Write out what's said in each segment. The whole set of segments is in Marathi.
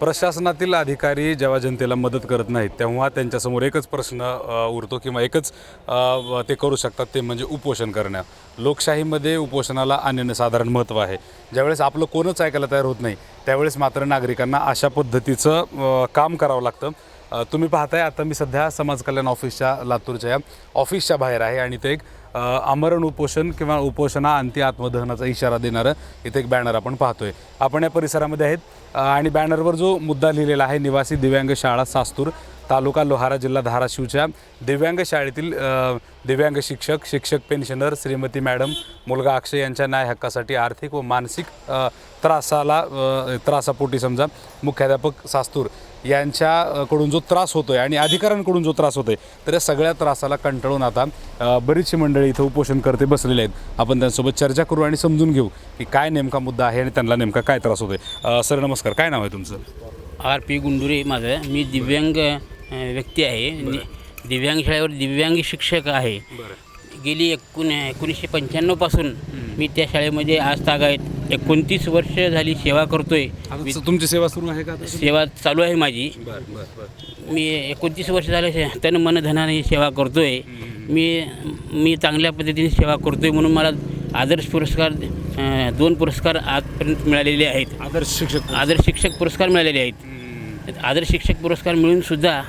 प्रशासनातील अधिकारी जेव्हा जनतेला मदत करत नाहीत तेव्हा त्यांच्यासमोर एकच प्रश्न उरतो किंवा एकच ते करू शकतात ते म्हणजे उपोषण करणं लोकशाहीमध्ये उपोषणाला अनन्यसाधारण महत्त्व आहे. ज्यावेळेस आपलं कोणच ऐकायला तयार होत नाही त्यावेळेस मात्र नागरिकांना अशा पद्धतीचं काम करावं लागतं. तुम्ही पाहताय आता मी सध्या समाज कल्याण ऑफिसच्या लातूरच्या या ऑफिसच्या बाहेर आहे आणि ते एक आमरण उपोषण किंवा उपोषणा अंत्य आत्मदहनाचा इशारा देणारं इथे एक बॅनर आपण पाहतोय. आपण या परिसरामध्ये आहेत आणि बॅनरवर जो मुद्दा लिहिलेला आहे निवासी दिव्यांग शाळा सास्तूर तालुका लोहारा जिल्हा धाराशिवच्या दिव्यांग शाळेतील दिव्यांग शिक्षक शिक्षक पेन्शनर श्रीमती मॅडम मुलगा अक्षय यांच्या न्याय हक्कासाठी आर्थिक व मानसिक त्रासाला त्रासापोटी समजा मुख्याध्यापक सास्तूर. यांच्याकडून जो त्रास होतोय आणि अधिकाऱ्यांकडून जो त्रास होतोय तर या सगळ्या त्रासाला कंटाळून आता बरीचशी मंडळी इथं उपोषण करते बसलेले आहेत. आपण त्यांच्यासोबत चर्चा करू आणि समजून घेऊ की काय नेमका मुद्दा आहे आणि त्यांना नेमका काय त्रास होतोय. अ, सर नमस्कार काय नाव आहे तुमचं? आर पी गुंडुरे माझं. मी दिव्यांग व्यक्ती आहे. दिव्यांग शाळेवर दिव्यांग शिक्षक आहे. गेली एकोण एकोणीसशे पंच्याण्णवपासून मी त्या शाळेमध्ये आज तागायत एकोणतीस वर्ष झाली सेवा करतोय. आता तुमची सेवा सुरू आहे का आता? सेवा चालू आहे माझी. बरं बरं बरं. मी एकोणतीस वर्ष झाले तन मन धनाने सेवा करतोय. मी मी चांगल्या पद्धतीने सेवा करतोय म्हणून मला आदर्श पुरस्कार अ, दोन पुरस्कार आजपर्यंत मिळालेले आहेत. आदर्श शिक्षक आदर्श शिक्षक पुरस्कार मिळालेले आहेत. आदर्श शिक्षक पुरस्कार मिळून सुद्धा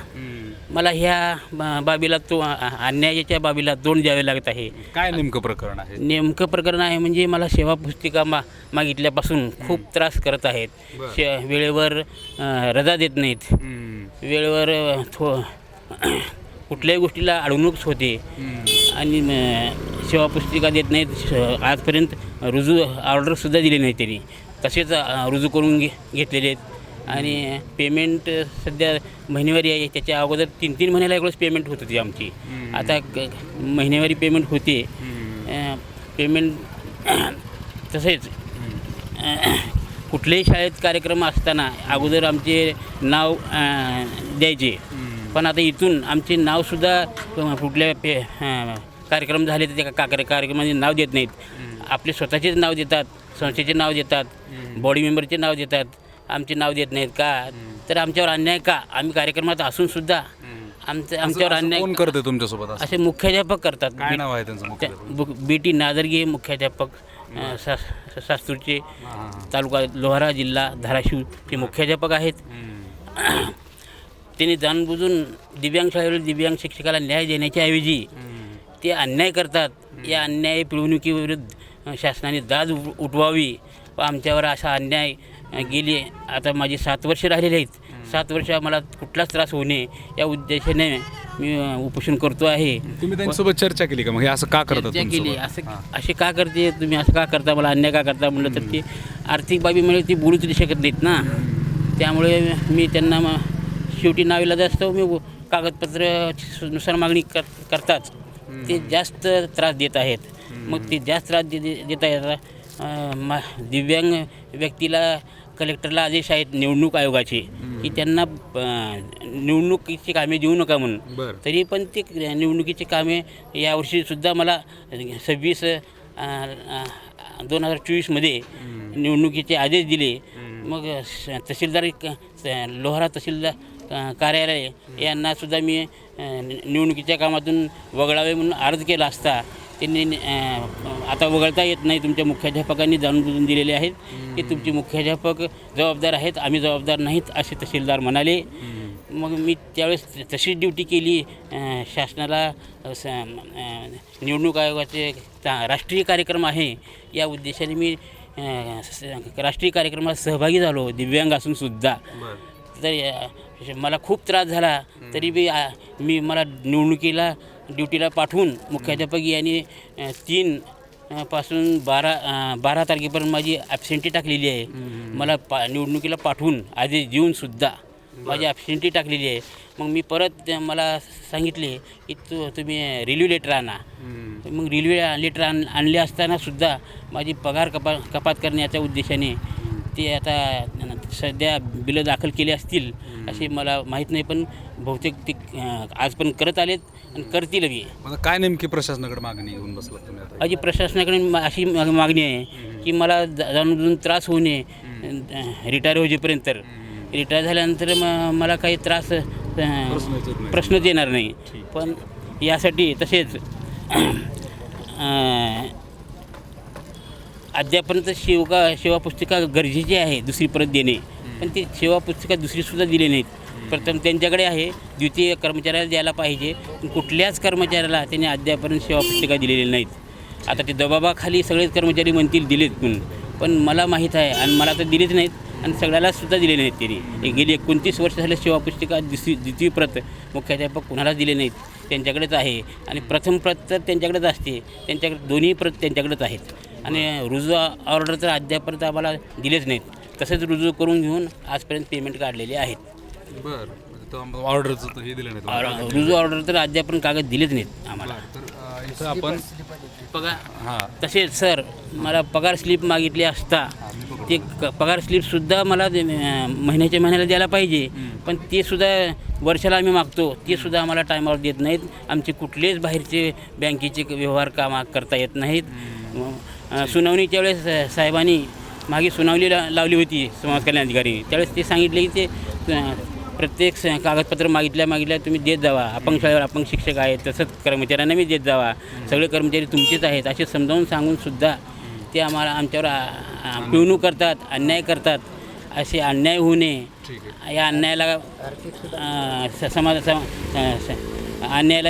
मला ह्या बा- बाबीला तो अन्यायाच्या बाबीला तोंड द्यावे लागत आहे. काय नेमकं प्रकरण आहे? नेमकं प्रकरण आहे म्हणजे मला सेवा पुस्तिका मा मागितल्यापासून खूप त्रास करत आहेत. शे वेळेवर अ, रजा देत नाहीत. वेळेवर अ, थो कुठल्याही गोष्टीला अडवणूक होते. आणि म, सेवा पुस्तिका देत नाहीत. श- आजपर्यंत रुजू ऑर्डरसुद्धा दिली नाही त्यांनी. तसेच अ, रुजू करून घे घेतलेले आहेत. आणि पेमेंट सध्या महिनेवारी आहे. त्याच्या अगोदर तीन तीन महिन्याला एवढंच पेमेंट होत होती आमची. आता महिनेवारी पेमेंट होते. अ, पेमेंट तसेच कुठल्याही शाळेत कार्यक्रम असताना अगोदर आमचे नाव अ, द्यायचे. पण आता इथून आमचे नावसुद्धा अ, कुठल्या पे अ, कार्यक्रम झाले तर त्या का कार्यक्रमाचे नाव देत नाहीत. आपले स्वतःचेच नाव देतात संस्थेचे नाव देतात बॉडी मेंबरचे नाव देतात. आमचे नाव देत नाहीत का? तर आमच्यावर अन्याय का? आम्ही कार्यक्रमात असूनसुद्धा आमचं आमच्यावर असं अन्याय कोण करते तुमच्यासोबत असं? असे मुख्याध्यापक करतात. काय नाव आहे त्यांचं मुख्य बी टी नादरगे मुख्याध्यापक अ, सास्तूरचे तालुका लोहारा जिल्हा धाराशिवचे मुख्याध्यापक आहेत. त्यांनी जाणबुजून दिव्यांग शाळेवर दिव्यांग शिक्षकाला न्याय देण्याच्या ऐवजी ते अन्याय करतात. या अन्याय पिळवणुकीविरुद्ध शासनाने दाद उठ- उठवावी व आमच्यावर असा अन्याय गेली आता माझी सात वर्ष राहिलेली आहेत. सात वर्ष मला कुठलाच त्रास होऊ नये. या उद्देशाने मी उपोषण करतो आहे. तुम्ही त्यांच्यासोबत चर्चा केली का मग? हे असं का करतात चर्चा केली. तुमच्यासोबत? असं असे का करते? तुम्ही असं का करता? मला अन्याय का करता? म्हणलं तर ते आर्थिक बाबीमुळे ती बोलू तरी शकत नाहीत ना. त्यामुळे मी त्यांना मग शेवटी नावीला जास्त मी कागदपत्रनुसार मागणी कर करतात ते जास्त त्रास देत आहेत. मग ते जास्त त्रास दे दे- देत आहेत. मा दिव्यांग व्यक्तीला कलेक्टरला आदेश आहेत निवडणूक आयोगाचे की त्यांना निवडणुकीची कामे देऊ नका म्हणून. तरी पण ते निवडणुकीचे कामे यावर्षीसुद्धा मला सव्वीस दोन हजार चोवीसमध्ये निवडणुकीचे आदेश दिले. मग तहसीलदार लोहारा तहसीलदार कार्यालय यांनासुद्धा मी निवडणुकीच्या कामातून वगळावे म्हणून अर्ज केला असता. त्यांनी आता वगळता येत नाही. तुमच्या मुख्याध्यापकांनी जाणून बुजून दिलेले आहेत की तुमचे मुख्याध्यापक जबाबदार आहेत आम्ही जबाबदार नाहीत असे तहसीलदार म्हणाले. मग मी त्यावेळेस तशीच ड्युटी केली. शासनाला निवडणूक आयोगाचे राष्ट्रीय कार्यक्रम आहे. या उद्देशाने मी राष्ट्रीय कार्यक्रमात सहभागी झालो. दिव्यांग असूनसुद्धा तर मला खूप त्रास झाला तरी बी मी मला निवडणुकीला ड्युटीला पाठवून मुख्याध्यापक यांनी तीन पासून बारा बारा तारखेपर्यंत माझी ॲबसेंटी टाकलेली आहे. मला पा निवडणुकीला पाठवून आदेश देऊनसुद्धा माझी ॲबसेंटी टाकलेली आहे. मग मी परत मला सांगितले की तू तुम्ही रिल्यू लेटर आणा. मग रेल्वे लेटर आण आणले असताना सुद्धा माझी पगार कपा कपात करण्याच्या उद्देशाने ते आता सध्या बिलं दाखल केली असतील असे मला माहीत नाही पण बहुतेक ते आज पण करत आलेत आणि करतील बी. आता काय नेमकी प्रशासनाकडे मागणी घेऊन बसलात तुम्ही प्रशासनाकडे अशी मागणी आहे की मला जाणून त्रास होऊ नये रिटायर होईपर्यंत रिटायर झाल्यानंतर म मला काही त्रास प्रश्नच येणार नाही. पण यासाठी तसेच अद्यापर्यंत शिवका सेवा पुस्तिका गरजेची आहे दुसरी परत देणे. पण ती सेवा पुस्तिका दुसरीसुद्धा दिली नाहीत. प्रथम त्यांच्याकडे आहे द्वितीय कर्मचाऱ्याला द्यायला पाहिजे. पण कुठल्याच कर्मचाऱ्याला त्यांनी अद्यापर्यंत सेवा पुस्तिका दिलेली नाहीत. आता ते दबाबाखाली सगळेच कर्मचारी म्हणतील दिलेत म्हणून पण मला माहीत आहे आणि मला तर दिलेच नाहीत आणि सगळ्याला सुद्धा दिले नाहीत त्यांनी. गेली एकोणतीस वर्ष झाले सेवा पुस्तिका दुसरी द्वितीय प्रत मुख्याध्यापक कुणालाच दिले नाहीत. त्यांच्याकडेच आहे. आणि प्रथम प्रत तर त्यांच्याकडेच असते. त्यांच्याकडे दोन्ही प्रत त्यांच्याकडेच आहेत. आणि रुजू ऑर्डर तर अद्यापर्यंत आम्हाला दिलेच नाहीत. तसेच रुजू करून घेऊन आजपर्यंत पेमेंट काढलेले आहेत. बरं. ऑर्डरचं हे दिलं नाही तुम्हाला. ऑर- रुजू ऑर्डर तर अद्यापर्यंत कागद दिलेच नाहीत आम्हाला. आपण पगार हां. तसेच सर मला पगार स्लिप मागितली असता ते पगार स्लिपसुद्धा मला महिन्याच्या महिन्याला द्यायला पाहिजे. पण ते सुद्धा वर्षाला आम्ही मागतो. ते सुद्धा आम्हाला टायमावर देत नाहीत. आमचे कुठलेच बाहेरचे बँकेचे व्यवहार कामा करता येत नाहीत. सुनावणीच्या वेळेस साहेबांनी मागे सुनावणी ला- लावली होती समाज कल्याण अधिकारी. त्यावेळेस ते सांगितले की ते प्रत्येक स- कागदपत्र मागितल्या मागितल्या तुम्ही देत जावा. अपंग शाळेवर अपंग शिक्षक आहेत तसंच कर्मचाऱ्यांना मी देत जावा. सगळे कर्मचारी तुमचेच आहेत असे समजावून सांगून सुद्धा ते आम्हाला आमच्यावर पिळवणूक करतात अन्याय करतात. असे अन्याय होऊ नये. या अन्यायाला अं, स- समाज सम- अं, स- अन्यायाला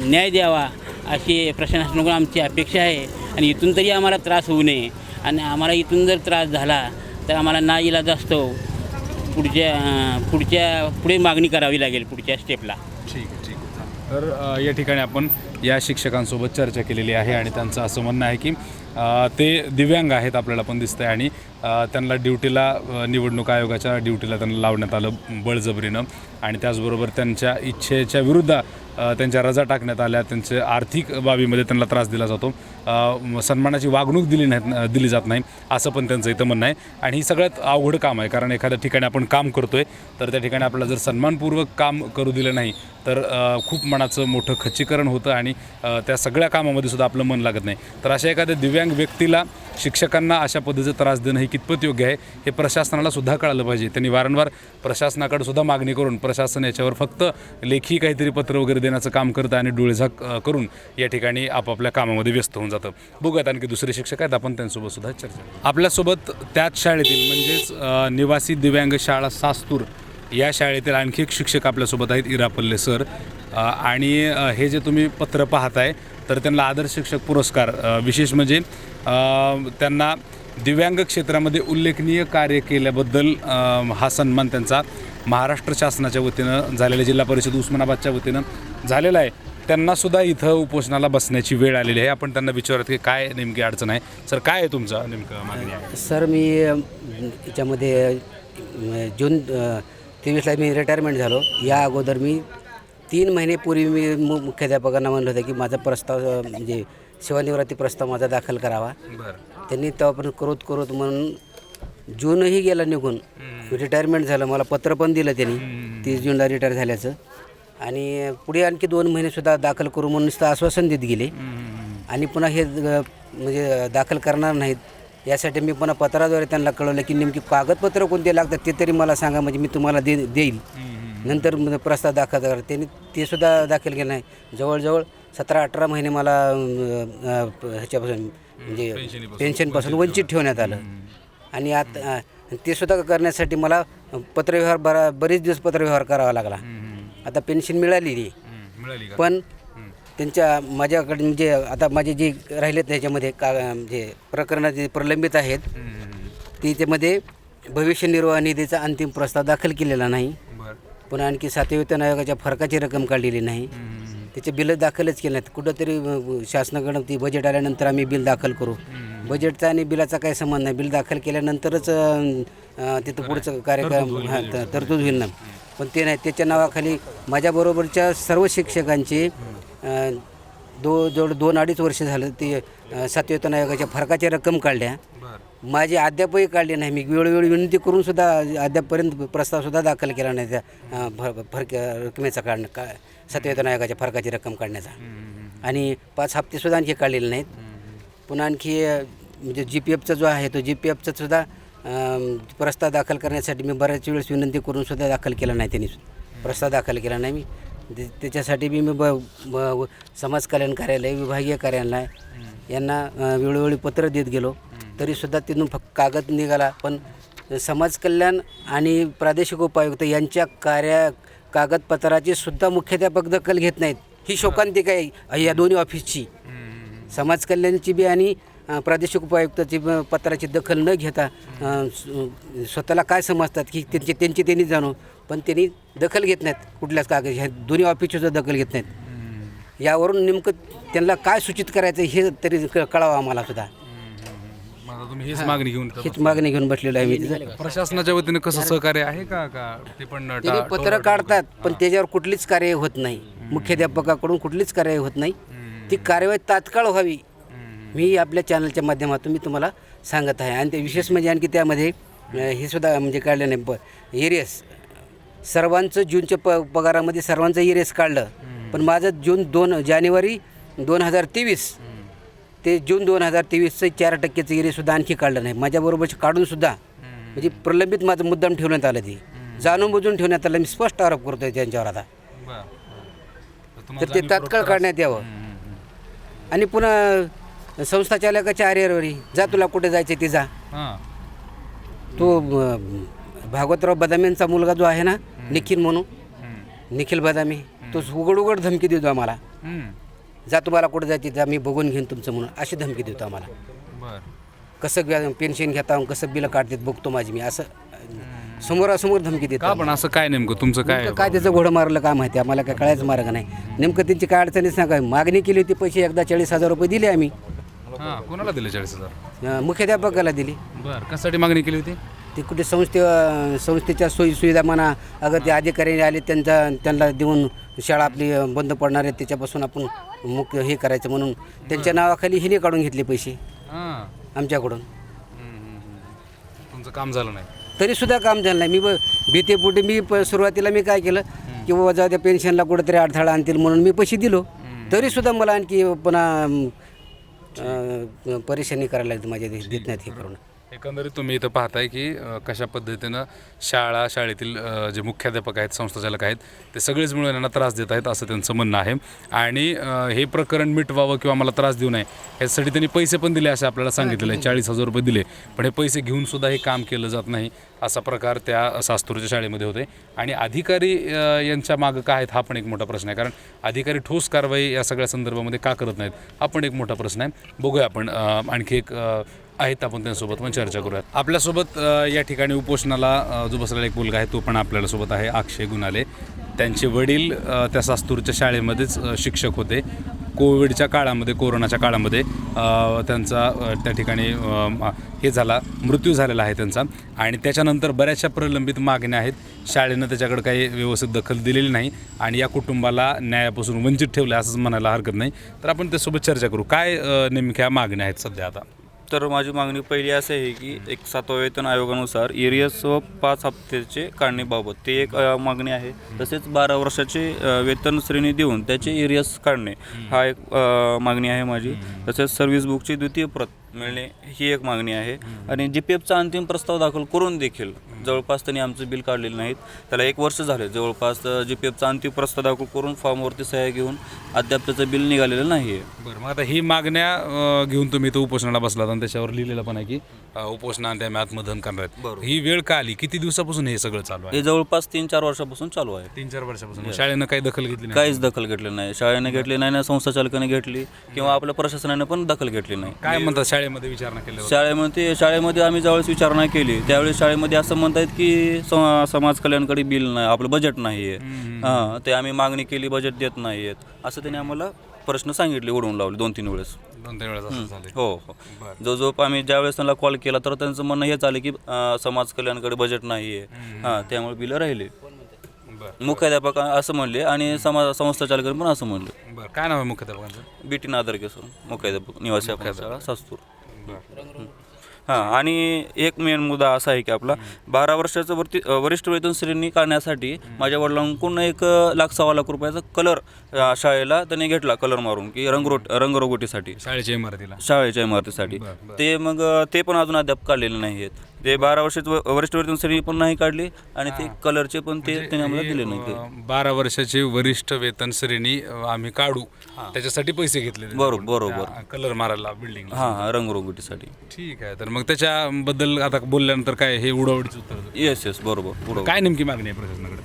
न्याय द्यावा अशी प्रशासनाकडून आमची अपेक्षा आहे. आणि इथून तरी आम्हाला त्रास होऊ नये. आणि आम्हाला इथून जर त्रास झाला तर आम्हाला ना इलाज असतो. पुढच्या पुढच्या पुढे मागणी करावी लागेल पुढच्या स्टेपला ठीक आहे ठीक आहे. तर या ठिकाणी आपण या शिक्षकांसोबत चर्चा केलेली आहे आणि त्यांचं असं म्हणणं आहे की ते दिव्यांग आहेत आपल्याला पण दिसतं आहे आणि त्यांना ड्युटीला निवडणूक आयोगाच्या ड्युटीला त्यांना लावण्यात आलं बळजबरीनं. आणि त्याचबरोबर त्यांच्या इच्छेच्या विरुद्ध त्यांच्या रजा टाकण्यात आल्या त्यांचे आर्थिक बाबीमध्ये त्यांना त्रास दिला जातो. सन्मानाची वागणूक दिली नाही दिली जात नाही असं पण त्यांचं इथं म्हणणं आहे. आणि ही सगळ्यात अवघड काम आहे कारण एखाद्या ठिकाणी आपण काम करतोय तर त्या ठिकाणी आपल्याला जर सन्मानपूर्वक काम करू दिलं नाही तर खूप मनाचं मोठं खच्चीकरण होतं आणि त्या सगळ्या कामामध्ये सुद्धा आपलं मन लागत नाही. तर अशा एखाद्या दिव्यांग व्यक्तीला शिक्षकांना अशा पद्धतीचा त्रास देणं हे कितपत योग्य आहे हे प्रशासनाला सुद्धा कळालं पाहिजे. त्यांनी वारंवार प्रशासनाकडे सुद्धा मागणी करून प्रशासन याच्यावर फक्त लेखी काहीतरी पत्र वगैरे देण्याचं काम करतं आणि डोळेझाक करून या ठिकाणी आपापल्या कामामध्ये व्यस्त होऊन जातं. बघूयात आणखी दुसरे शिक्षक आहेत आपण त्यांच्यासोबत सुद्धा चर्चा आपल्यासोबत त्याच शाळेतील म्हणजेच निवासी दिव्यांग शाळा सास्तूर या शाळेतील आणखी एक शिक्षक आपल्यासोबत आहेत इरापल्ले सर. आणि हे जे तुम्ही पत्र पाहताय तर त्यांना आदर्श शिक्षक पुरस्कार विशेष म्हणजे त्यांना दिव्यांग क्षेत्रामध्ये उल्लेखनीय कार्य केल्याबद्दल हा सन्मान त्यांचा महाराष्ट्र शासनाच्या वतीनं झालेल्या जिल्हा परिषद उस्मानाबादच्या वतीनं झालेला आहे. त्यांनासुद्धा इथं उपोषणाला बसण्याची वेळ आलेली आहे. आपण त्यांना विचारत की काय नेमकी अडचण आहे. सर काय आहे तुमचं नेमकं मागणी सर मी याच्यामध्ये जून तेवीसला मी रिटायरमेंट झालो. या अगोदर मी तीन महिनेपूर्वी मी मुख्याध्यापकांना म्हणलं होतं की माझा प्रस्ताव म्हणजे सेवानिवृत्ती प्रस्ताव माझा दाखल करावा. त्यांनी तेव्हापर्यंत करोत करोत म्हणून जूनही गेला निघून. रिटायरमेंट झालं. मला पत्र पण दिलं त्यांनी. तीस जूनला रिटायर झाल्याचं. आणि पुढे आणखी दोन महिनेसुद्धा दाखल करू म्हणून नुसतं आश्वासन देत गेले. आणि पुन्हा हे म्हणजे दाखल करणार नाहीत. यासाठी मी पुन्हा पत्राद्वारे त्यांना कळवलं की नेमकी कागदपत्र कोणते लागतात ते तरी मला सांगा. म्हणजे मी तुम्हाला दे देईल. नंतर प्रस्ताव दाखल करा. त्यांनी ते सुद्धा दाखल केलं नाही. जवळजवळ सतरा अठरा महिने मला ह्याच्यापासून म्हणजे पेन्शनपासून वंचित ठेवण्यात आलं. आणि आता ते सुद्धा करण्यासाठी मला पत्रव्यवहार बरा बरेच दिवस पत्रव्यवहार करावा लागला. आता पेन्शन मिळाली पण त्यांच्या माझ्याकडे म्हणजे आता माझे जे राहिलेत त्याच्यामध्ये का म्हणजे प्रकरणं जे प्रलंबित आहेत ती त्यामध्ये भविष्य निर्वाह निधीचा अंतिम प्रस्ताव दाखल केलेला नाही. पुन्हा आणखी सातव्या वेतन आयोगाच्या फरकाची रक्कम काढलेली नाही. त्याचे बिलं दाखलच केले नाहीत. कुठंतरी शासनाकडं ती बजेट आल्यानंतर आम्ही बिल दाखल करू. बजेटचा आणि बिलाचा काही संबंध नाही. बिल दाखल केल्यानंतरच तिथं पुढचं कार्यक्रम हां तरतूद होईल ना. पण ते नाही. त्याच्या नावाखाली माझ्याबरोबरच्या सर्व शिक्षकांचे दो जवळ दोन अडीच वर्ष झालं ते अ, सातव्या वेतन आयोगाच्या फरकाच्या रक्कम काढल्या. माझी अद्यापही काढली नाही. मी वेळोवेळी विनंती करून सुद्धा अद्यापपर्यंत प्रस्तावसुद्धा दाखल केला नाही. त्या भर फरक रकमेचा काढणं का सत्यवेतन आयोगाच्या फरकाची रक्कम काढण्याचा. आणि पाच हप्तेसुद्धा आणखी काढलेले नाहीत. पुन्हा आणखी म्हणजे जी पी एफचा जो आहे तो जी पी एफचा सुद्धा प्रस्ताव दाखल करण्यासाठी मी बऱ्याच वेळेस विनंती करून सुद्धा दाखल केला नाही त्यांनी प्रस्ताव दाखल केला नाही मी. त्याच्यासाठी बी मी ब समाज कल्याण कार्यालय विभागीय कार्यालय यांना वेळोवेळी पत्र देत गेलो. तरीसुद्धा तिथून फक्त कागद निघाला. पण समाज कल्याण आणि प्रादेशिक उपायुक्त यांच्या कार्या कागदपत्राची सुद्धा मुख्याध्यापक दखल घेत नाहीत. ही शोकांतिका आहे या दोन्ही ऑफिसची समाज कल्याणची बी आणि प्रादेशिक उपायुक्ताची पत्राची दखल न घेता स्वतःला काय समजतात की त्यांची त्यांची त्यांनी जाणू पण त्यांनी दखल घेत नाहीत कुठल्याच कागद ह्या दोन्ही ऑफिसची सुद्धा दखल घेत नाहीत. यावरून नेमकं त्यांना काय सूचित करायचं हे तरी क- कळावं आम्हाला सुद्धा. आता तुम्ही हीच मागणी घेऊन इथं हीच मागणी घेऊन बसलेलो आहे मी. तिथं. प्रशासनाच्या वतीने कसं सहकार्य आहे का का ते पण टा- त्यांनी पत्र काढतात पण त्याच्यावर कुठलीच कार्यवाही होत नाही. मुख्याध्यापकाकडून कुठलीच कार्यवाही होत नाही. ती कार्यवाही तात्काळ व्हावी. मी आपल्या चॅनलच्या माध्यमातून मी तुम्हाला सांगत आहे. आणि ते विशेष म्हणजे आणखी त्यामध्ये अ, हे सुद्धा म्हणजे काढलं नाही. प एरियस सर्वांचं जूनच्या प पगारामध्ये सर्वांचं एरियस काढलं. पण माझं जून दोन जानेवारी दोन हजार तेवीस ते जून दोन हजार तेवीसचं चार टक्क्याचं एरियसुद्धा आणखी काढलं नाही. माझ्याबरोबर काढूनसुद्धा म्हणजे प्रलंबित माझं मुद्दाम ठेवण्यात आलं ते. जाणून बुजून ठेवण्यात आलं मी स्पष्ट आरोप करतोय त्यांच्यावर आता. तर ते तात्काळ काढण्यात यावं. आणि पुन्हा संस्था चालकाच्या आर्यरवरी जा तुला कुठे जायचं ते जा. हां. तो भागवतराव बदामींचा मुलगा जो आहे ना निखिल म्हणून. निखिल बदामी. तो उघड उघड धमकी देतो आम्हाला. जा तुम्हाला कुठे जायचे जा मी बघून घेईन तुमचं म्हणून. अशी धमकी देतो आम्हाला. बरं. कसं व्या- पेन्शन घेता कसं बिलं काढतात बघतो माझी मी. असं अं, समोरासमोर धमकी देतो का पण असं काय नेमकं? तुमचं काय? नेमकं काय त्याचं घोडं मारलं काय माहिती? आम्हाला काय कळायचं मार्ग नाही. नेमकं त्यांची काय अडचणीच ना काय मागणी केली होती पैसे एकदा चाळीस हजार रुपये दिले आम्ही. हां कोणाला दिले चाळीस हजार? अं, मुख्याध्यापकाला दिली. बरं कशासाठी मागणी केली होती? ते कुठे संस्थे संस्थेच्या सोयी सुविधा म्हणा अगर ते अधिकारी आले त्यांचा त्यांना देऊन शाळा आपली बंद पडणार आहे त्याच्यापासून आपण मुख्य हे करायचं म्हणून. त्यांच्या नावाखाली हिने काढून घेतले पैसे. हां. आमच्याकडून. तुमचं काम झालं नाही. तरीसुद्धा काम झालं नाही. मी ब भीतेपोटी मी प सुरुवातीला मी काय केलं की बाबा जाऊ त्या पेन्शनला कुठेतरी अडथळा आणतील म्हणून मी पैसे दिलो. तरीसुद्धा मला आणखी पुन्हा अं, अं, परेशानी करायला लागते माझ्या देत नाहीत हे करून. एकंदरीत तुम्ही इथं पाहताय की अ, कशा पद्धतीनं शाळा शाळेतील अ, जे मुख्याध्यापक आहेत संस्थाचालक आहेत ते सगळेच मिळून यांना त्रास देत आहेत असं त्यांचं म्हणणं आहे. आणि अ, हे प्रकरण मिटवावं किंवा मला त्रास देऊ नये यासाठी त्यांनी पैसे पण दिले असं आपल्याला सांगितलेलं आहे. चाळीस हजार रुपये दिले पण हे पैसे घेऊन सुद्धा हे काम केलं जात नाही असा प्रकार त्या सास्तूरच्या शाळेमध्ये होते आणि अधिकारी अ, यांच्या मागं काय आहेत हा पण एक मोठा प्रश्न आहे. कारण अधिकारी ठोस कारवाई या सगळ्या संदर्भामध्ये का करत नाहीत हा पण एक मोठा प्रश्न आहे. बघूया आपण अ, आणखी एक अ, आहेत आपण त्यांच्यासोबत पण चर्चा करूयात. आपल्यासोबत अ, या ठिकाणी उपोषणाला अ, जो बसलेला एक मुलगा आहे तो पण आपल्याला सोबत आहे अक्षय गुणाले त्यांचे वडील अ, त्या सास्तूरच्या शाळेमध्येच अ, शिक्षक होते. कोविडच्या काळामध्ये कोरोनाच्या काळामध्ये अ, त्यांचा अ, त्या ठिकाणी अ, म- हे झाला मृत्यू झालेला आहे त्यांचा. आणि त्याच्यानंतर बऱ्याचशा प्रलंबित मागण्या आहेत. शाळेनं त्याच्याकडे काही व्यवस्थित दखल दिलेली नाही आणि या कुटुंबाला न्यायापासून वंचित ठेवलं असंच म्हणायला हरकत नाही. तर आपण त्यासोबत चर्चा करू. काय अ, नेमक्या मागण्या आहेत सध्या आता? तर माझी मागणी पहिली अशी आहे की एक सातवा वेतन आयोगानुसार एरियस व पाच हप्त्याचे काढणेबाबत ते एक अ, मागणी आहे. तसेच बारा वर्षाचे अ, वेतन श्रेणी देऊन त्याचे एरियस काढणे हा एक अ, मागणी आहे माझी. तसेच सर्व्हिस बुकची द्वितीय प्रत मिळणे ही एक मागणी आहे. आणि जी पी एफचा अंतिम प्रस्ताव दाखल करून देखील जवळपास त्यांनी आमचं बिल काढलेलं नाहीत. त्याला एक वर्ष झाले. जवळपास जी पी एफचा अंतिम प्रस्ताव दाखल करून फॉर्मवरती सह्या घेऊन अद्याप त्याचं बिल निघालेलं नाही आहे बरं मग आता ही मागण्या अ, घेऊन तुम्ही इथं उपोषणाला बसलात आणि त्याच्यावर लिहिलेलं पण आहे की अ, उपोषणात आम्ही आत्मदहन करणार आहेत बरोबर. ही वेळ का आली? किती दिवसापासून हे सगळं चालू आहे? हे जवळपास तीन चार वर्षापासून चालू आहे. तीन चार वर्षापासून. मग शाळेनं काही दखल घेतली नाही? काहीच दखल घेतली नाही. शाळेने घेतली नाही ना संस्था चालकाने घेतली किंवा आपल्या प्रशासनाने पण दखल घेतली नाही. काय म्हणतात शाळेमध्ये विचारणा केल्यावर शाळेमध्ये शाळेमध्ये आम्ही ज्यावेळेस विचारणा केली त्यावेळेस शाळेमध्ये असं म्हणतायत की सम- समाज कल्याणकडे बिल नाही आपलं बजेट नाही आहे हां ते आम्ही मागणी केली बजेट देत नाही आहेत असं त्यांनी आम्हाला प्रश्न सांगितले उडवून लावले दोन तीन वेळेस. दोन तीन वेळेस असं झालं हो हो. जो जो आम्ही ज्यावेळेस त्यांना कॉल केला तर त्यांचं म्हणणं हेच आलं की अं, समाज कल्याणकडे बजेट नाही आहे हां त्यामुळे बिलं राहिले. बरं. मुख्याध्यापक असं म्हणले आणि समाज संस्था चालकाने पण असं म्हणले. बरं. काय नाव आहे मुख्याध्यापकांचं? बीटी नादर केसर मुख्याध्यापक निवासी आपण शाळा सास्तूर. बरं. हां आणि एक मेन मुद्दा असा आहे की आपला बारा वर्षाचं वरती वरिष्ठ वेतन श्रेणी काढण्यासाठी माझ्या वडिलांकडून एक लाख सव्वा लाख रुपयाचा कलर अ, शाळेला त्याने घेतला कलर मारून की रंगरोट रंगरंगोटीसाठी शाळेच्या इमारतीला. शाळेच्या इमारतीसाठी. ते मग अ, ते पण अजून अद्याप काढलेले नाही आहेत ते बारा वर्षाचे वरिष्ठ वेतन श्रेणी पण नाही काढली आणि ते कलरचे पण ते त्यांनी आम्हाला दिले नाही म्हणजे अ, बारा वर्षाची वरिष्ठ वेतन श्रेणी अ, आम्ही काढू. त्याच्यासाठी पैसे घेतले बरोबर बरोबर. कलर मारायला बिल्डिंग हां हां रंगरंगोटीसाठी ठीक आहे तर मग त्याच्याबद्दल आता बोलल्यानंतर काय हे उडावडीचं उत्तर. येस येस बरोबर बरोबर काय नेमकी मागणी आहे प्रशासनाकडे?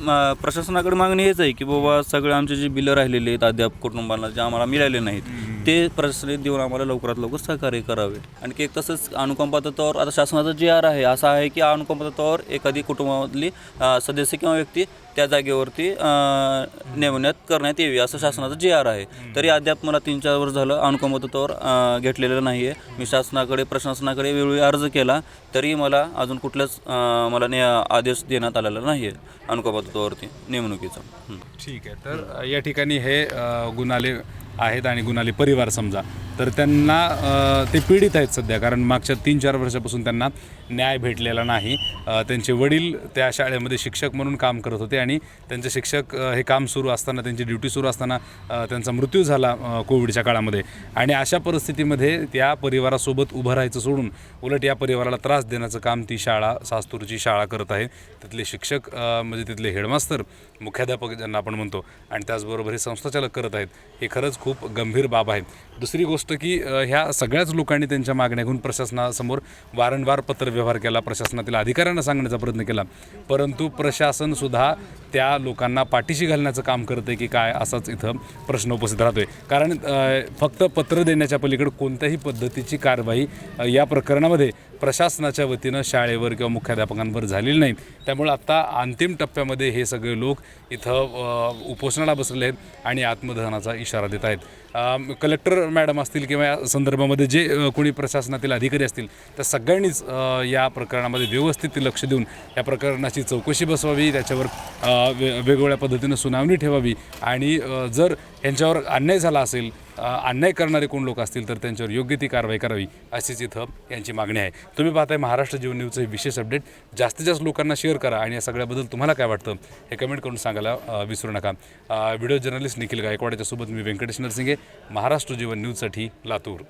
म- प्रशासनाकडे मागणी हेच आहे की बाबा सगळे आमचे जे बिलं राहिलेले आहेत अद्याप कुटुंबांना जे आम्हाला मिळाले नाहीत ते प्रशासनाने देऊन आम्हाला लवकरात लवकर सहकार्य करावे. आणखी एक तसंच अनुकंपा तत्वावर आता शासनाचा जे आर आहे असा आहे की अनुकंपा तत्वावर एखादी कुटुंबामधली सदस्य किंवा व्यक्ती त्या जागेवरती नेमण्यात करण्यात यावी असं शासनाचा जे आर आहे. तरी अद्याप मला तीन चार वर्ष झालं अनुकंपा तत्वावर घेतलेलं नाही आहे मी शासनाकडे प्रशासनाकडे वेळोवेळी अर्ज केला तरी मला अजून कुठल्याच मला ने आदेश देण्यात आलेला नाही आहे अनुकंपा तत्वावरती नेमणुकीचा. ठीक आहे. तर या ठिकाणी हे गुन्हाले आहेत आणि गुणाली परिवार समजा. तर त्यांना ते पीडित आहेत सध्या कारण मागच्या तीन चार वर्षापासून त्यांना न्याय भेटलेला नाही. त्यांचे वडील त्या शाळेमध्ये शिक्षक म्हणून काम करत होते आणि त्यांचे शिक्षक हे काम सुरू असताना त्यांची ड्युटी सुरू असताना त्यांचा मृत्यू झाला कोविडच्या काळामध्ये. आणि अशा परिस्थितीमध्ये त्या परिवारासोबत उभं राहायचं सोडून उलट या परिवाराला त्रास देण्याचं काम ती शाळा सास्तूरची शाळा करत आहे तिथले शिक्षक म्हणजे तिथले हेडमास्तर मुख्याध्यापक ज्यांना आपण म्हणतो आणि त्याचबरोबर हे संस्थाचालक करत आहेत हे खरंच खूप गंभीर बाब आहे. दुसरी गोष्ट की ह्या सगळ्याच लोकांनी त्यांच्या मागण्या घेऊन प्रशासनासमोर वारंवार पत्रव्यवहार केला प्रशासनातील अधिकाऱ्यांना सांगण्याचा प्रयत्न केला. परंतु प्रशासनसुद्धा त्या लोकांना पाठीशी घालण्याचं काम करतं की काय असाच इथं प्रश्न उपस्थित राहतो आहे कारण फक्त पत्र देण्याच्या पलीकडे कोणत्याही पद्धतीची कारवाई या प्रकरणामध्ये प्रशासनाच्या वतीनं शाळेवर किंवा मुख्याध्यापकांवर झालेली नाही त्यामुळे आत्ता अंतिम टप्प्यामध्ये हे सगळे लोक इथं उपोषणाला बसलेले आहेत आणि आत्मदहनाचा इशारा देत आहेत. कलेक्टर मॅडम असतील किंवा या संदर्भामध्ये जे कोणी प्रशासनातील अधिकारी असतील त्या सगळ्यांनीच या प्रकरणामध्ये व्यवस्थित लक्ष देऊन या प्रकरणाची चौकशी बसवावी त्याच्यावर वेगवेगळ्या पद्धतीनं सुनावणी ठेवावी आणि जर यांच्यावर अन्याय झाला असेल अन्याय करणारे कोण लोक असतील तर त्यांच्यावर योग्य ती कारवाई करावी अशीच इथं यांची मागणी आहे. तुम्ही पाहताय महाराष्ट्र जीवन न्यूजचं हे विशेष अपडेट. जास्तीत जास्त लोकांना शेअर करा आणि या सगळ्याबद्दल तुम्हाला काय वाटतं हे कमेंट करून सांगायला विसरू नका. व्हिडिओ जर्नलिस्ट निखिल गायकवाड याच्यासोबत मी व्यंकटेश नरसिंगे. महाराष्ट्र जीवन न्यूजसाठी लातूर.